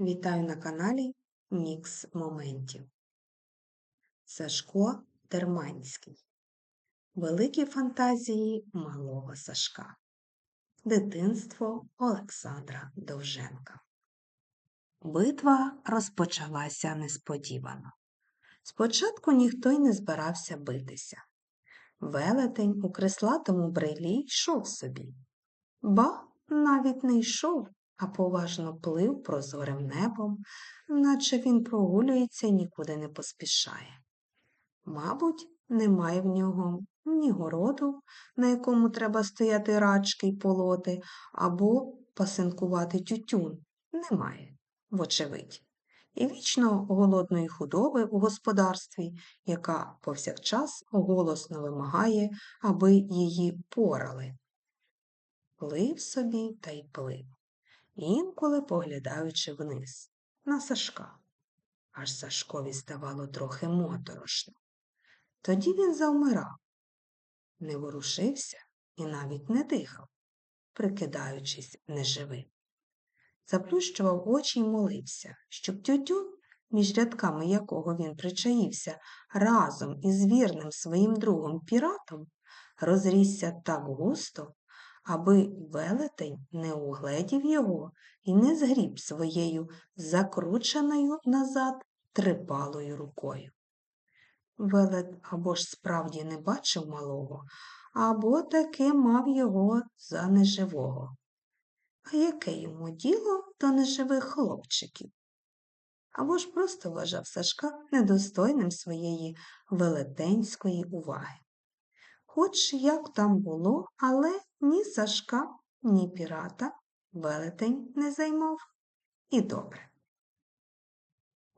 Вітаю на каналі Мікс Моментів. Сашко Терманський. Великі фантазії малого Сашка. Дитинство Олександра Довженка. Битва розпочалася несподівано. Спочатку ніхто й не збирався битися. Велетень у креслатому брилі йшов собі. Ба навіть не йшов, а поважно плив прозорим небом, наче він прогулюється і нікуди не поспішає. Мабуть, немає в нього ні городу, на якому треба стояти рачки й полоти, або пасинкувати тютюн. Немає, вочевидь. І вічно голодної худоби у господарстві, яка повсякчас голосно вимагає, аби її порали. Плив собі та й плив інколи поглядаючи вниз, на Сашка. Аж Сашкові ставало трохи моторошно. Тоді він завмирав, не ворушився і навіть не дихав, прикидаючись неживим. Заплющував очі й молився, щоб тютюн, між рядками якого він причаївся, разом із вірним своїм другом піратом, розрісся так густо, аби велетень не угледів його і не згріб своєю закрученою назад трипалою рукою. Велет або ж справді не бачив малого, або таки мав його за неживого. А яке йому діло до неживих хлопчиків? Або ж просто вважав Сашка недостойним своєї велетенської уваги. Хоч як там було, але ні Сашка, ні пірата велетень не займав. І добре.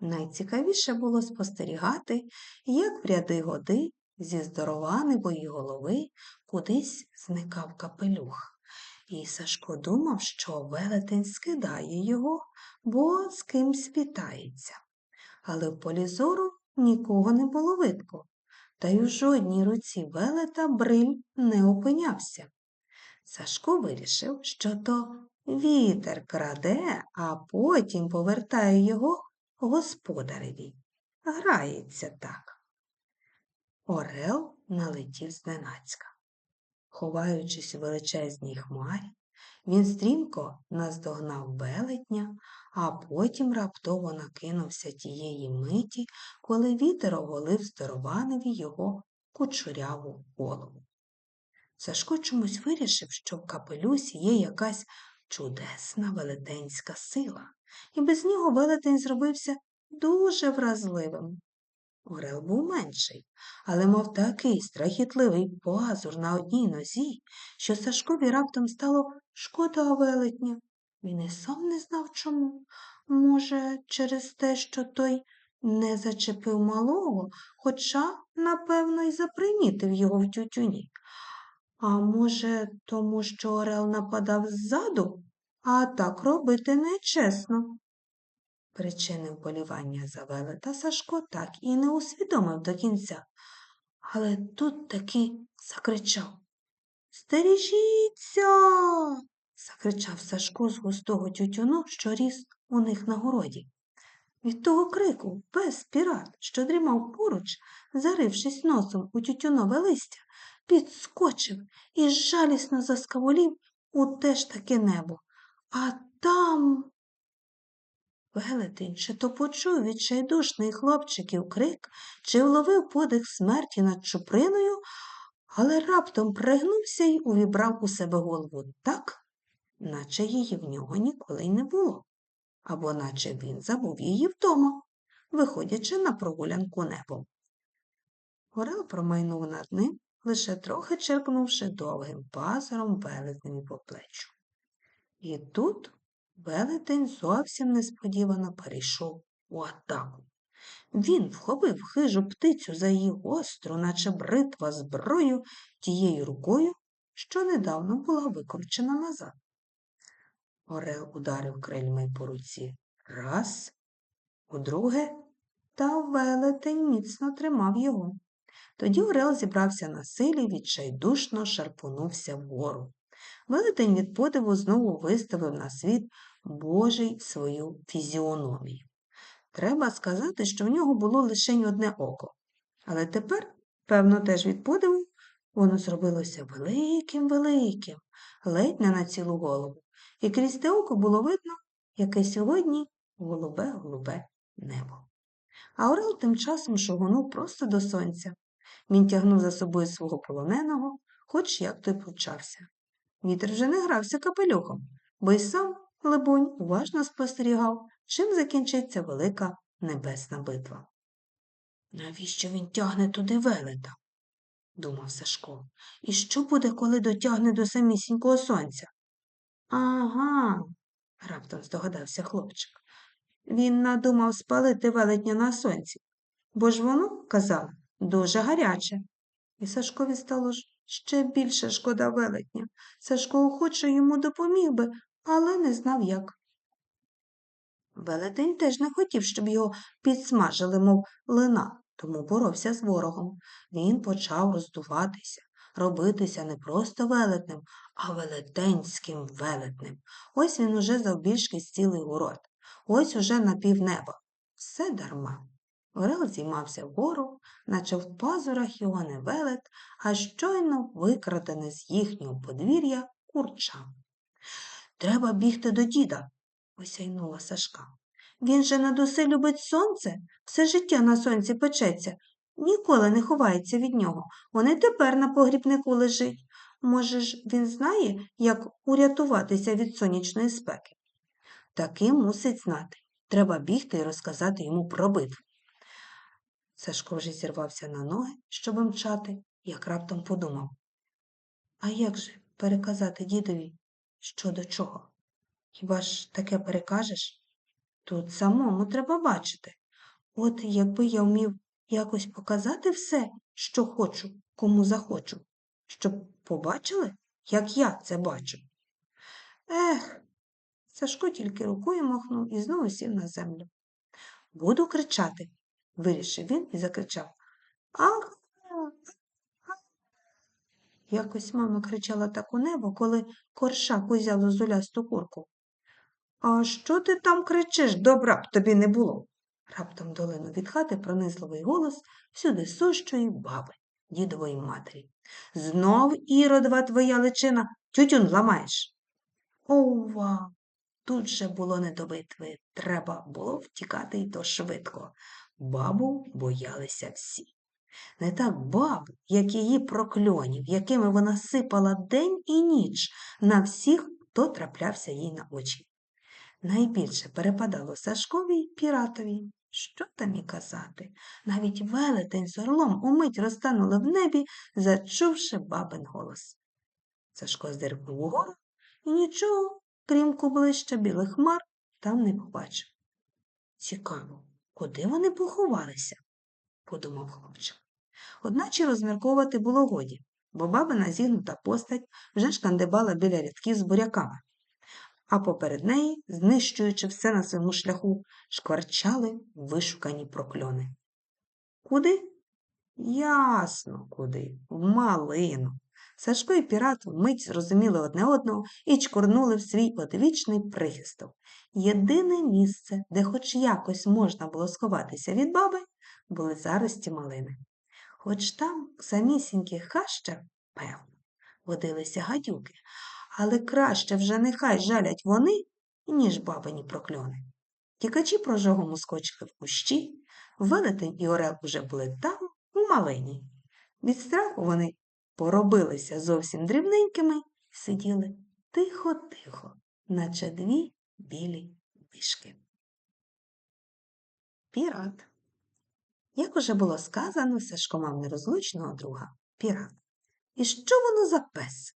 Найцікавіше було спостерігати, як в ряди годи зі здорованивої голови кудись зникав капелюх. І Сашко думав, що велетень скидає його, бо з кимсь вітається. Але в полі зору нікого не було видко, та й у жодній руці велета бриль не опинявся. Сашко вирішив, що то вітер краде, а потім повертає його господареві. Грається так. Орел налетів зненацька. Ховаючись у величезній хмарі, він стрімко наздогнав велетня, а потім раптово накинувся тієї миті, коли вітер оголив здорованеві його кучуряву голову. Сашко чомусь вирішив, що в капелюсі є якась чудесна велетенська сила, і без нього велетень зробився дуже вразливим. Орел був менший, але мав такий страхітливий пазур на одній нозі, що Сашкові раптом стало шкода велетня. Він і сам не знав чому. Може, через те, що той не зачепив малого, хоча, напевно, й запримітив його в тютюні. А може, тому що Орел нападав ззаду, а так робити нечесно. Причини вболівання за велета Сашко так і не усвідомив до кінця, але тут таки закричав Стережіться. закричав Сашко з густого тютюну, що ріс у них на городі. Від того крику пес пірат, що дрімав поруч, зарившись носом у тютюнове листя, підскочив і жалісно заскаволів у те ж таке небо. А там. Велетень чи то почув відчайдушний хлопчиків крик, чи вловив подих смерті над чуприною, але раптом пригнувся й увібрав у себе голову так, наче її в нього ніколи й не було, або наче він забув її вдома, виходячи на прогулянку небом. Орел промайнув над ним, лише трохи черкнувши довгим пазуром велетневі по плечу. І тут велетень зовсім несподівано перейшов у атаку. Він вхопив хижу птицю за її гостру, наче бритва зброю, тією рукою, що недавно була викручена назад. Орел ударив крильми по руці раз, удруге, та велетень міцно тримав його. Тоді Орел зібрався на силі і відчайдушно шарпонувся вгору. Велетень від подиву знову виставив на світ Божий свою фізіономію. Треба сказати, що в нього було лише одне око. Але тепер, певно, теж від подиву, воно зробилося великим-великим, ледь не на цілу голову, і крізь те око було видно, яке сьогодні голубе-голубе небо. А Орел тим часом шугонув просто до сонця. Він тягнув за собою свого полоненого, хоч як той почався. Вітер вже не грався капелюхом, бо й сам, либонь, уважно спостерігав, чим закінчиться велика небесна битва. Навіщо він тягне туди велета? думав Сашко. І що буде, коли дотягне до самісінького сонця? Ага, раптом здогадався хлопчик. Він надумав спалити велетня на сонці, бо ж воно, казав, дуже гаряче. І Сашкові стало ще більше шкода велетня. Сашко охоче йому допоміг би, але не знав як. Велетень теж не хотів, щоб його підсмажили, мов лина, тому боровся з ворогом. Він почав роздуватися, робитися не просто велетнем, а велетенським велетнем. Ось він уже завбільшки з цілий город, ось уже на півнеба. Все дарма. Орел зіймався вгору, наче в пазурах його не велет, а щойно викрадене з їхнього подвір'я курча. Треба бігти до діда, осяйнула Сашка. Він же надуси любить сонце, все життя на сонці печеться, ніколи не ховається від нього. Он і тепер на погрібнику лежить. Може ж, він знає, як урятуватися від сонячної спеки? Таки мусить знати. Треба бігти і розказати йому про битву. Сашко вже зірвався на ноги, щоб мчати, як раптом подумав. А як же переказати дідові, що до чого? Хіба ж таке перекажеш? Тут самому треба бачити. От якби я вмів якось показати все, що хочу, кому захочу, щоб побачили, як я це бачу. Ех, Сашко тільки рукою махнув і знову сів на землю. Буду кричати, вирішив він і закричав. Ах! Якось мама кричала так у небо, коли коршак узяв зозулясту курку. А що ти там кричиш, добра б тобі не було? Раптом долину від хати пронизливий голос всюди сущої баби, дідової матері. Знов іродова твоя личина тютюн ламаєш. Ова! Тут же було не до битви. Треба було втікати й то швидко. Бабу боялися всі. Не так бабу, як її прокльонів, якими вона сипала день і ніч на всіх, хто траплявся їй на очі. Найбільше перепадало Сашкові й піратові. Що там і казати? Навіть велетень з орлом умить розтанули в небі, зачувши бабин голос. Сашко здиркнув угору і нічого, крім кублища білих хмар, там не побачив. Цікаво, куди вони поховалися? подумав хлопчик. Одначе розмірковувати було годі, бо бабина зігнута постать вже шкандибала біля рядків з буряками а поперед неї, знищуючи все на своєму шляху, шкварчали вишукані прокльони. Куди? Ясно, куди, в малину. Сашко і пірат вмить зрозуміли одне одного і чкурнули в свій одвічний прихисток. Єдине місце, де хоч якось можна було сховатися від баби, були зарості малини. Хоч там, в самісіньких хащах, певно, водилися гадюки, але краще вже нехай жалять вони, ніж бабині прокльони. Тікачі прожогом ускочили в кущі, велетень і орел уже були там, у малині. Від страху вони поробилися зовсім дрібненькими сиділи тихо-тихо, наче дві білі мішки. Пірат. Як уже було сказано, Сашко мав нерозлучного друга пірат. І що воно за пес?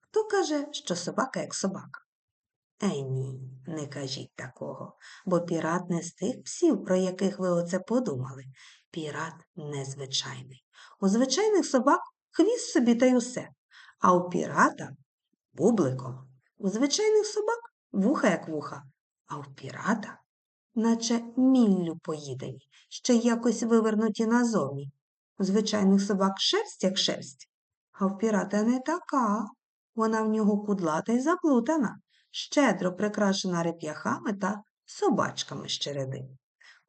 Хто каже, що собака як собака? Ей ні, не кажіть такого, бо пірат не з тих псів, про яких ви оце подумали. Пірат незвичайний. У звичайних собак хвіст собі та й усе, а у пірата бубликом. У звичайних собак вуха як вуха, а у пірата, наче міллю поїдені, ще якось вивернуті назовні. У звичайних собак шерсть як шерсть, а в пірата не така. Вона в нього кудлата й заплутана, щедро прикрашена реп'яхами та собачками з череди.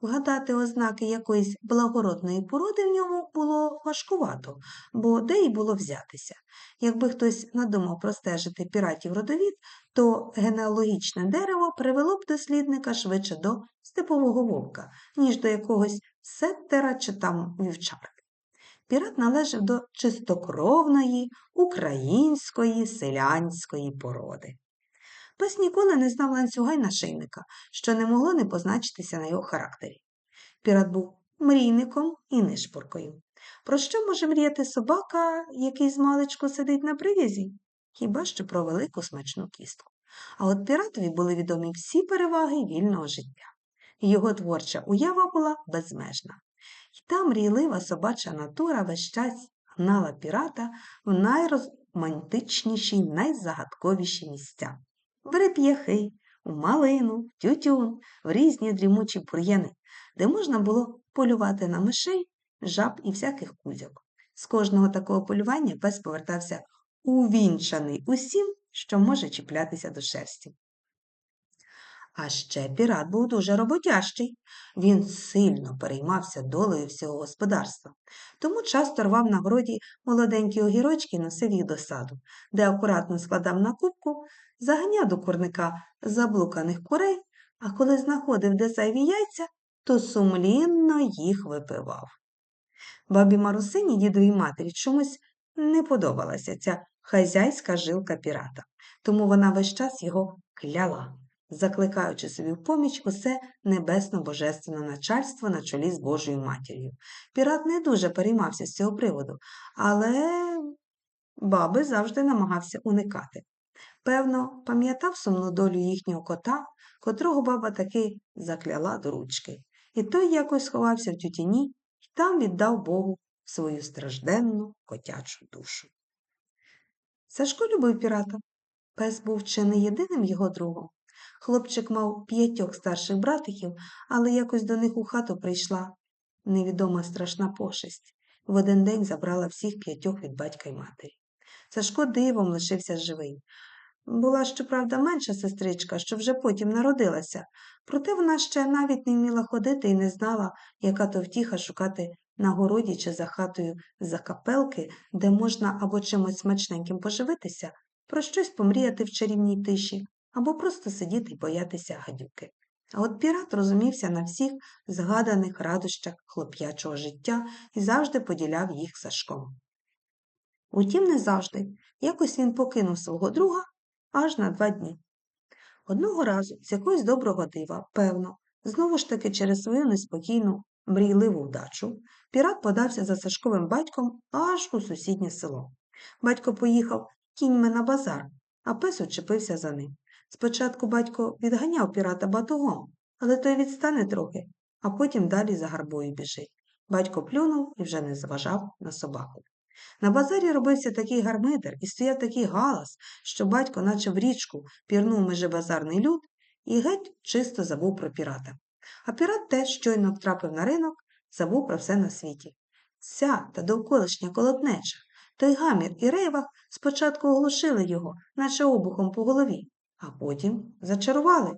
Вгадати ознаки якоїсь благородної породи в ньому було важкувато, бо де й було взятися. Якби хтось надумав простежити піратів родовід, то генеалогічне дерево привело б дослідника швидше до степового вовка, ніж до якогось сеттера чи там вівчарки. Пірат належав до чистокровної української селянської породи. Пес ніколи не знав ланцюга й нашийника, що не могло не позначитися на його характері. Пірат був мрійником і нишпоркою. Про що може мріяти собака, який змалечку сидить на прив'язі? Хіба що про велику смачну кістку. А от піратові були відомі всі переваги вільного життя. Його творча уява була безмежна. І та мрійлива собача натура весь час гнала пірата в найромантичніші найзагадковіші місця в реп'яхи, у малину, тютюн, в різні дрімучі бур'яни, де можна було полювати на мишей, жаб і всяких кузьок. З кожного такого полювання пес повертався увінчаний усім, що може чіплятися до шерсті. А ще пірат був дуже роботящий. Він сильно переймався долею всього господарства, тому часто рвав на городі молоденькі огірочки і носив їх до саду, де акуратно складав на кубку, заганяв до курника заблуканих курей, а коли знаходив де зайві яйця, то сумлінно їх випивав. Бабі Марусині, дідовій матері, чомусь не подобалася ця хазяйська жилка пірата, тому вона весь час його кляла закликаючи собі в поміч усе небесно-божественне начальство на чолі з Божою матір'ю. Пірат не дуже переймався з цього приводу, але баби завжди намагався уникати. Певно, пам'ятав сумну долю їхнього кота, котрого баба таки закляла до ручки, і той якось сховався в тютіні і там віддав Богу свою стражденну котячу душу. Сашко любив пірата. Пес був чи не єдиним його другом. Хлопчик мав п'ятьох старших братиків, але якось до них у хату прийшла невідома страшна пошесть. В один день забрала всіх п'ятьох від батька й матері. Сашко дивом лишився живий. Була, щоправда, менша сестричка, що вже потім народилася, проте вона ще навіть не вміла ходити і не знала, яка то втіха шукати на городі чи за хатою за капелки, де можна або чимось смачненьким поживитися, про щось помріяти в чарівній тиші, або просто сидіти й боятися гадюки. А от пірат розумівся на всіх згаданих радощах хлоп'ячого життя і завжди поділяв їх Сашком. Утім, не завжди, якось він покинув свого друга аж на два дні. Одного разу, з якогось доброго дива, певно, знову ж таки через свою неспокійну, мрійливу вдачу, пірат подався за Сашковим батьком аж у сусіднє село. Батько поїхав кіньми на базар, а пес очепився за ним. Спочатку батько відганяв пірата батогом, але той відстане трохи, а потім далі за гарбою біжить. Батько плюнув і вже не зважав на собаку. На базарі робився такий гармидер і стояв такий галас, що батько, наче в річку, пірнув межебазарний люд і геть чисто забув про пірата. А пірат теж щойно втрапив на ринок, забув про все на світі. Вся та довколишня колотнеча, той гамір і рейвах спочатку оглушили його, наче обухом по голові а потім зачарували.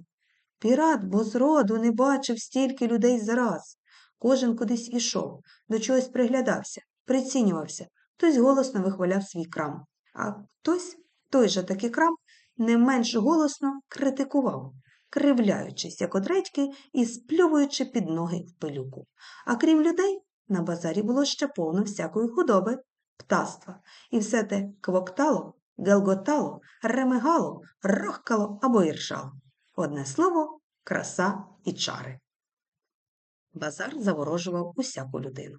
Пірат, бо зроду не бачив стільки людей зараз. Кожен кудись ішов, до чогось приглядався, прицінювався, хтось голосно вихваляв свій крам, а хтось, той же таки крам, не менш голосно критикував, кривляючись, як одредьки, і сплювуючи під ноги в пилюку. А крім людей, на базарі було ще повно всякої худоби, птаства, і все те квоктало гелготало, ремигало, рохкало або іршало. Одне слово краса і чари. Базар заворожував усяку людину.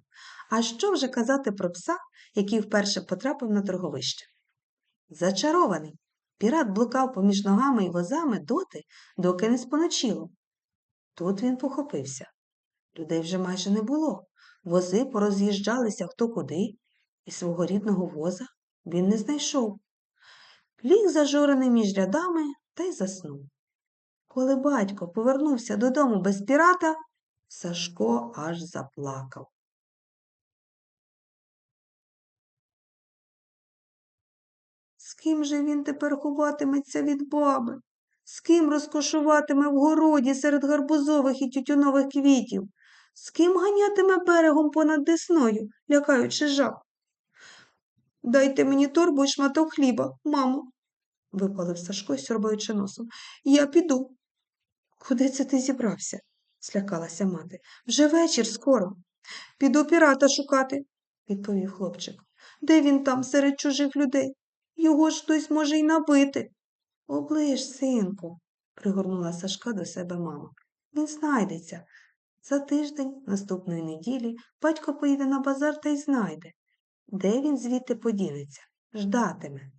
А що вже казати про пса, який вперше потрапив на торговище? Зачарований. Пірат блукав поміж ногами і возами доти, доки не споночило. Тут він похопився. Людей вже майже не було. Вози пороз'їжджалися хто куди, і свого рідного воза він не знайшов ліг зажурений між рядами та й заснув. Коли батько повернувся додому без пірата, Сашко аж заплакав. З ким же він тепер ховатиметься від баби? З ким розкошуватиме в городі серед гарбузових і тютюнових квітів? З ким ганятиме берегом понад десною, лякаючи жаб? Дайте мені торбу і шматок хліба, мамо, випалив Сашко, сьорбаючи носом. Я піду. Куди це ти зібрався? злякалася мати. Вже вечір скоро. Піду пірата шукати, відповів хлопчик. Де він там серед чужих людей? Його ж хтось може й набити. Оближ, синку, пригорнула Сашка до себе мама. Він знайдеться. За тиждень, наступної неділі, батько поїде на базар та й знайде. Де він звідти подінеться? Ждатиме.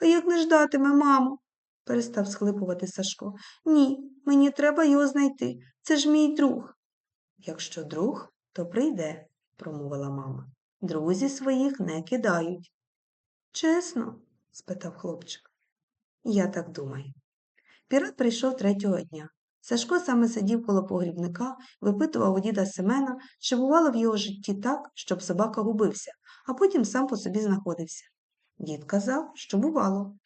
А як не ждатиме, мамо? перестав схлипувати Сашко. Ні, мені треба його знайти. Це ж мій друг. Якщо друг, то прийде, промовила мама. Друзі своїх не кидають. Чесно? спитав хлопчик. Я так думаю. Пірат прийшов третього дня. Сашко саме сидів коло погрібника, випитував у діда Семена, чи бувало в його житті так, щоб собака губився, а потім сам по собі знаходився. Дід казав, що бувало.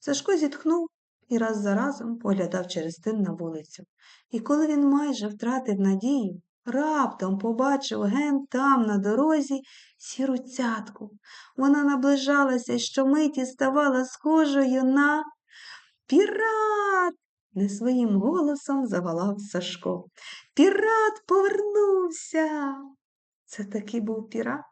Сашко зітхнув і раз за разом поглядав через тин на вулицю. І коли він майже втратив надію, раптом побачив ген там, на дорозі, сіру цятку. Вона наближалася і щомиті ставала схожою на пірат. Не своїм голосом завалав Сашко. Пірат повернувся. Це таки був пірат.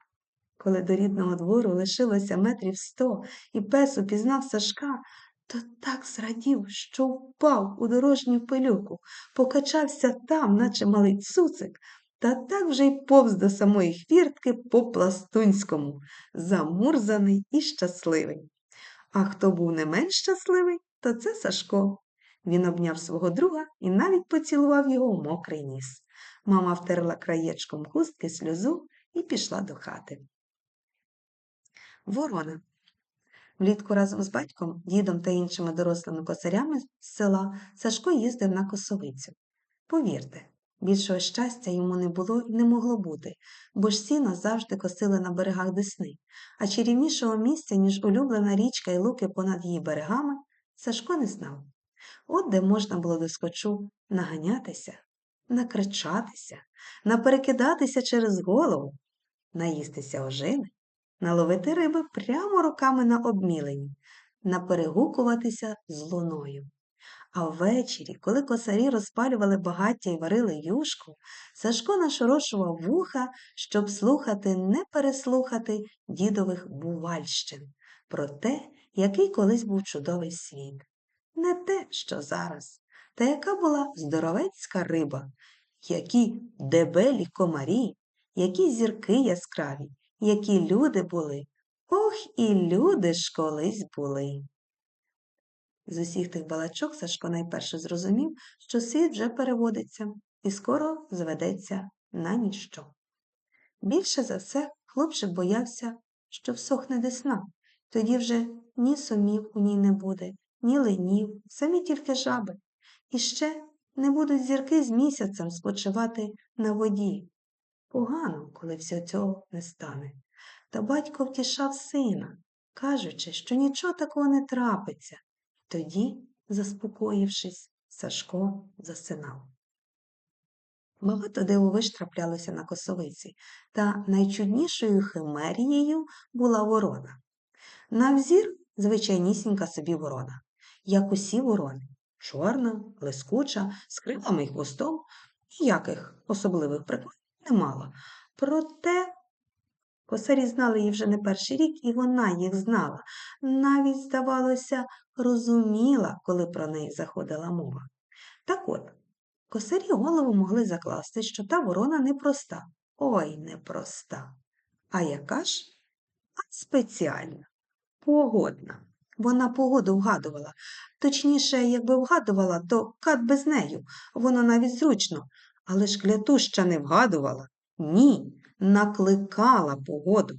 Коли до рідного двору лишилося метрів сто, і пес упізнав Сашка, то так зрадів, що впав у дорожню пилюку, покачався там, наче малий цуцик, та так вже й повз до самої хвіртки по пластунському, замурзаний і щасливий. А хто був не менш щасливий, то це Сашко. Він обняв свого друга і навіть поцілував його в мокрий ніс. Мама втерла краєчком хустки сльозу і пішла до хати. Ворона. Влітку разом з батьком, дідом та іншими дорослими косарями з села Сашко їздив на косовицю. Повірте, більшого щастя йому не було і не могло бути, бо ж сіно завжди косили на берегах Десни, а чарівнішого місця, ніж улюблена річка і луки понад її берегами, Сашко не знав. От де можна було доскочу наганятися, накричатися, наперекидатися через голову, наїстися ожини, наловити риби прямо руками на обмілені, наперегукуватися з луною. А ввечері, коли косарі розпалювали багаття і варили юшку, Сашко нашорошував вуха, щоб слухати, не переслухати дідових бувальщин про те, який колись був чудовий світ. Не те, що зараз, та яка була здоровецька риба, які дебелі комарі, які зірки яскраві, які люди були. Ох, і люди ж колись були. З усіх тих балачок Сашко найперше зрозумів, що світ вже переводиться і скоро зведеться на ніщо. Більше за все хлопчик боявся, що всохне десна, тоді вже ні сумів у ній не буде, ні ленів, самі тільки жаби. І ще не будуть зірки з місяцем спочивати на воді. Погано, коли все цього не стане. Та батько втішав сина, кажучи, що нічого такого не трапиться. Тоді, заспокоївшись, Сашко засинав. Багато дивовиж траплялося на косовиці, та найчуднішою химерією була ворона. На взір звичайнісінька собі ворона, як усі ворони, чорна, блискуча, з крилами й хвостом, ніяких особливих прикладів не мала. Проте косарі знали її вже не перший рік, і вона їх знала, навіть, здавалося, розуміла, коли про неї заходила мова. Так от, косарі голову могли закласти, що та ворона непроста. Ой, непроста. А яка ж? А спеціальна, погодна. Вона погоду вгадувала. Точніше, якби вгадувала, то кат без нею, воно навіть зручно, але ж клятуща не вгадувала. Ні, накликала погоду.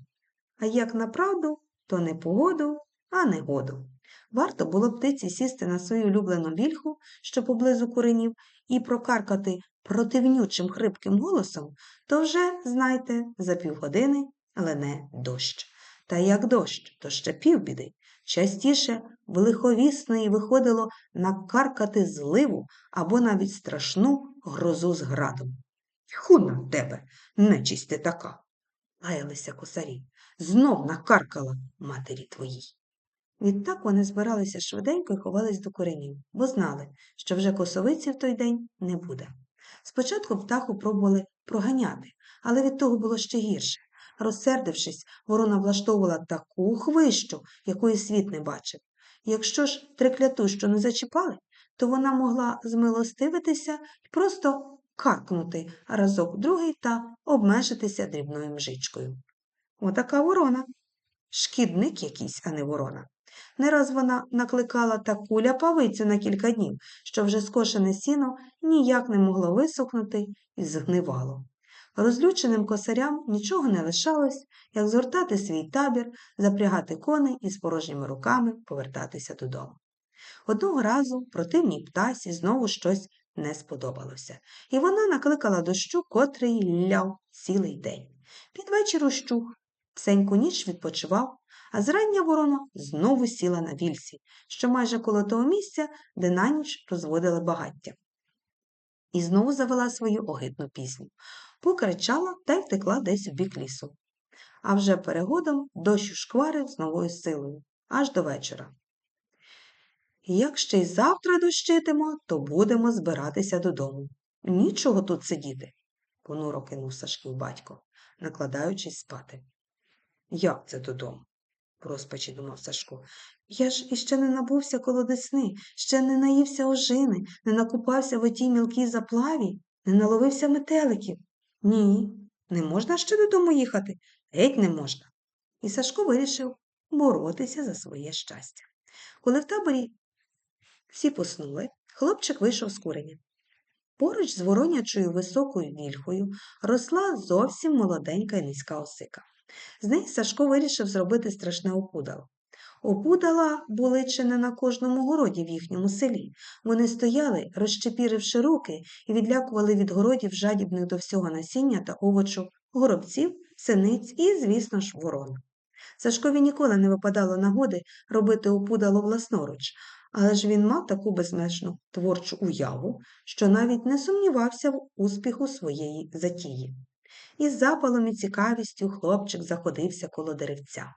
А як направду, то не погоду, а негоду. Варто було птиці сісти на свою улюблену вільху, що поблизу куренів, і прокаркати противнючим хрипким голосом, то вже, знайте, за півгодини лене дощ. Та як дощ, то ще півбіди. Частіше в лиховісної виходило накаркати зливу або навіть страшну грозу з градом. Ху на тебе, нечисть ти така, лаялися косарі. Знов накаркала матері твоїй. Відтак вони збиралися швиденько і ховались до коренів, бо знали, що вже косовиці в той день не буде. Спочатку птаху пробували проганяти, але від того було ще гірше. Розсердившись, ворона влаштовувала таку хвищу, якої світ не бачив. Якщо ж трикляту що не зачіпали, то вона могла змилостивитися і просто каркнути разок другий та обмежитися дрібною мжичкою. Отака ворона. Шкідник якийсь, а не ворона. Не раз вона накликала таку ляпавицю на кілька днів, що вже скошене сіно ніяк не могло висохнути і згнивало. Розлюченим косарям нічого не лишалось, як згортати свій табір, запрягати коней і з порожніми руками повертатися додому. Одного разу противній птасі знову щось не сподобалося, і вона накликала дощу, котрий ляв цілий день. Під вечір ущух, всеньку ніч відпочивав, а зрання ворона знову сіла на вільсі, що майже коло того місця, де на ніч розводили багаття. І знову завела свою огидну пісню, покричала та й втекла десь в бік лісу. А вже перегодом дощ шкварив з новою силою, аж до вечора. Як ще й завтра дощитимо, то будемо збиратися додому. Нічого тут сидіти, понуро кинув Сашків батько, накладаючись спати. Як це додому? в розпачі думав Сашко. Я ж іще не набувся коло десни, ще не наївся ожини, не накупався в отій мілкій заплаві, не наловився метеликів. Ні, не можна ще додому їхати, геть не можна. І Сашко вирішив боротися за своє щастя. Коли в таборі всі поснули, хлопчик вийшов з куреня. Поруч з воронячою високою вільхою росла зовсім молоденька і низька осика. З неї Сашко вирішив зробити страшне опудало. Опудала були чи не на кожному городі в їхньому селі. Вони стояли, розчепіривши руки, і відлякували від городів жадібних до всього насіння та овочу, горобців, синиць і, звісно ж, ворон. Сашкові ніколи не випадало нагоди робити опудало власноруч, але ж він мав таку безмежну творчу уяву, що навіть не сумнівався в успіху своєї затії. Із запалом і цікавістю хлопчик заходився коло деревця.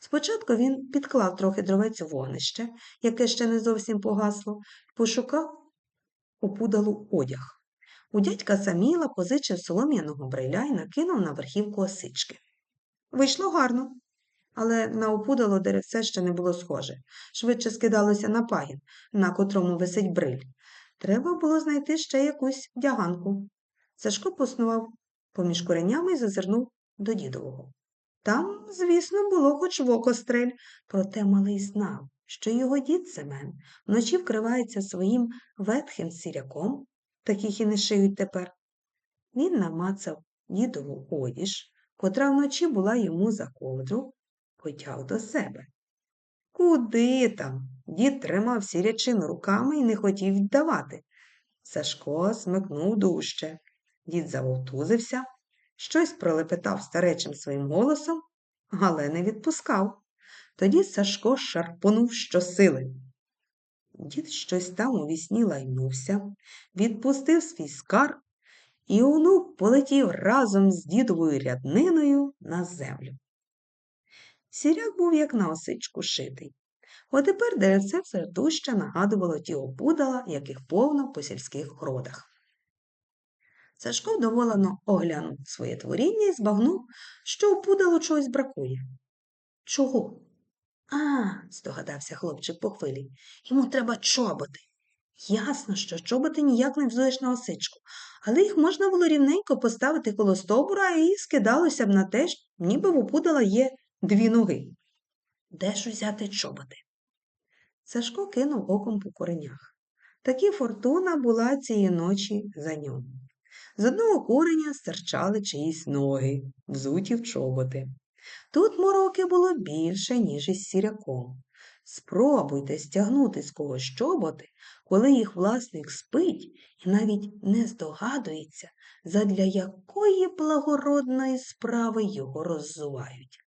Спочатку він підклав трохи дровець у вогнище, яке ще не зовсім погасло, пошукав опудалу одяг. У дядька Саміла позичив солом'яного бриля і накинув на верхівку осички. Вийшло гарно, але на опудало деревце ще не було схоже, швидше скидалося на пагін, на котрому висить бриль. Треба було знайти ще якусь дяганку. Сашко поснував поміж коренями і зазирнув до дідового. Там, звісно, було хоч в око стрель, проте малий знав, що його дід Семен вночі вкривається своїм ветхим сіряком, таких і не шиють тепер. Він намацав дідову одіж, котра вночі була йому за ковдру, потяг до себе. Куди там? Дід тримав сірячину руками і не хотів віддавати. Сашко смикнув дужче. Дід завовтузився, щось пролепетав старечим своїм голосом, але не відпускав. Тоді Сашко шарпонув щосили. Дід щось там у вісні лайнувся, відпустив свій скарб, і онук полетів разом з дідовою рядниною на землю. Сіряк був, як на осичку шитий. Отепер деревце все дужче нагадувало ті опудала, яких повно по сільських городах. Сашко доволено оглянув своє творіння і збагнув, що у пудалу чогось бракує. Чого? А, здогадався хлопчик по хвилі. Йому треба чоботи. Ясно, що чоботи ніяк не взуєш на осичку, але їх можна було рівненько поставити коло стовбура і скидалося б на те, ніби в опудала є дві ноги. Де ж узяти чоботи? Сашко кинув оком по коренях. Такі фортуна була цієї ночі за ньому. З одного кореня стирчали чиїсь ноги, взуті в чоботи. Тут мороки було більше, ніж із сіряком. Спробуйте стягнути з когось чоботи, коли їх власник спить і навіть не здогадується, задля якої благородної справи його роззувають.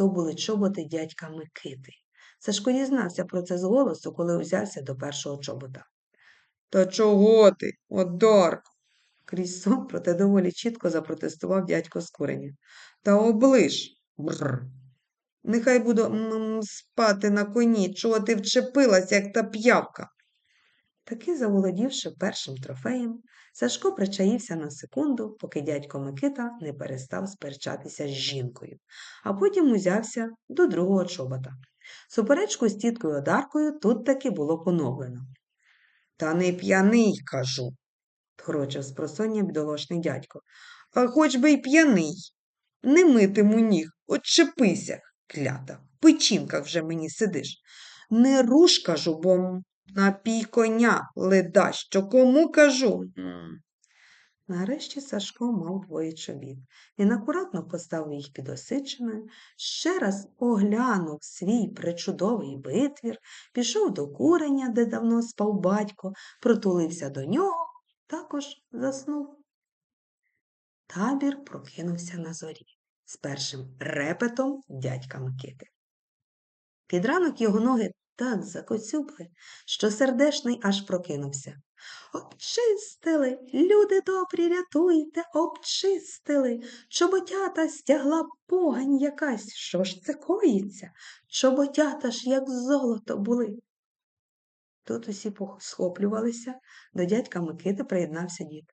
То були чоботи дядька Микити. Сашко дізнався про це з голосу, коли узявся до першого чобота. Та чого ти, Одарко? Крізь сон, проте доволі чітко запротестував дядько з куреня. Та оближ. Бррр. Нехай буду м, спати на коні, чого ти вчепилась, як та п'явка. Таки, заволодівши першим трофеєм, Сашко причаївся на секунду, поки дядько Микита не перестав сперечатися з жінкою, а потім узявся до другого чобота. Суперечку з тіткою Одаркою тут таки було поновлено. Та не п'яний, кажу, торочив з просоння бідолашний дядько. А хоч би й п'яний. Не митиму ніг, отчепися, клята. В печінках вже мені сидиш. Не руш, кажу, бо напій коня, леда, що кому кажу. Нарешті Сашко мав двоє чобіт. Він акуратно поставив їх під осичиною, ще раз оглянув свій причудовий витвір, пішов до куреня, де давно спав батько, протулився до нього, також заснув. Табір прокинувся на зорі з першим репетом дядька Микити. Під ранок його ноги так закоцюбли, що сердешний аж прокинувся. Обчистили, люди добрі, рятуйте, обчистили. Чоботята стягла погань якась. Що ж це коїться? Чоботята ж, як золото були. Тут усі схоплювалися, до дядька Микити приєднався дід.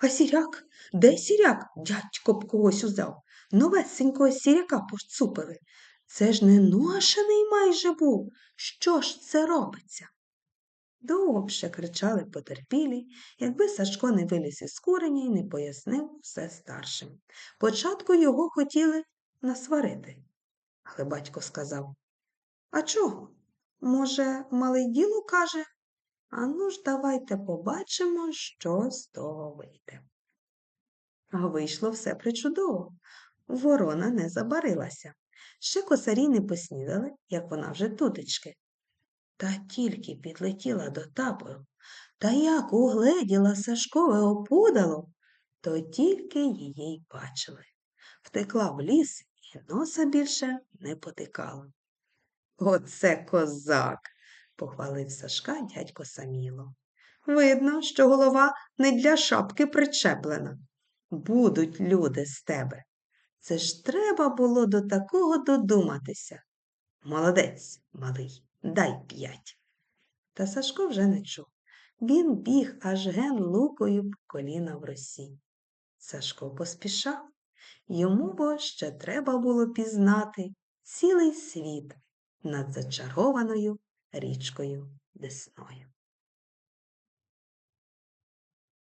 А сіряк? Де сіряк? Дядько б когось узяв. Новесенького сіряка поцупили. Це ж не ношений майже був. Що ж це робиться? Довше кричали потерпілі, якби Сашко не виліз із куреня і не пояснив все старшим. Початку його хотіли насварити, але батько сказав А чого? Може, малий діло каже? Ану ж, давайте побачимо, що з того вийде. А вийшло все причудово. Ворона не забарилася. Ще косарі не поснідали, як вона вже тутечки. Та тільки підлетіла до табору, та як угледіла Сашкове опудало, то тільки її й бачили. Втекла в ліс і носа більше не потикала. Оце козак, похвалив Сашка дядько Саміло. Видно, що голова не для шапки причеплена. Будуть люди з тебе. Це ж треба було до такого додуматися. Молодець, малий, дай п'ять. Та Сашко вже не чув. Він біг аж ген лукою по коліна в росі. Сашко поспішав. Йому бо ще треба було пізнати цілий світ над зачарованою річкою Десною.